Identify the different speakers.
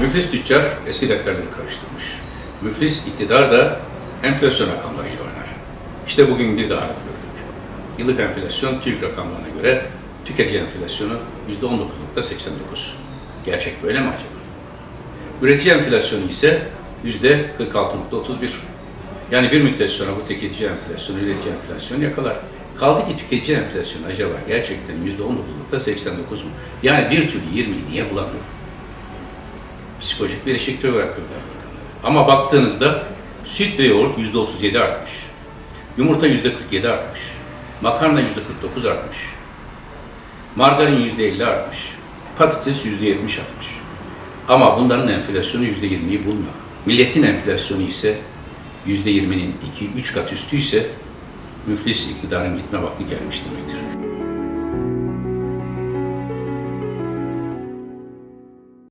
Speaker 1: Müflis tüccar eski defterleri karıştırmış. Müflis iktidar da enflasyon rakamlarıyla oynar. İşte bugün bir daha gördük. Yıllık enflasyon TÜİK rakamlarına göre tüketici enflasyonu %19.89. Gerçek böyle mi acaba? Üretici enflasyonu ise %46.31. Yani bir müddet sonra bu tüketici enflasyonu, üretici enflasyonu yakalar. Kaldı ki tüketici enflasyonu acaba gerçekten %19.89 mu? Yani bir türlü 20'yi niye bulamıyor? Psikolojik bir eşikte bırakıyorlar rakamları. Ama baktığınızda süt ve yoğurt %37 artmış. Yumurta %47 artmış. Makarna %49 artmış. Margarin %50 artmış. Patates %70 artmış. Ama bunların enflasyonu %20'yi bulmuyor. Milletin enflasyonu ise %20'nin 2-3 kat üstü ise müflis iktidarın gitme vakti gelmiş demektir.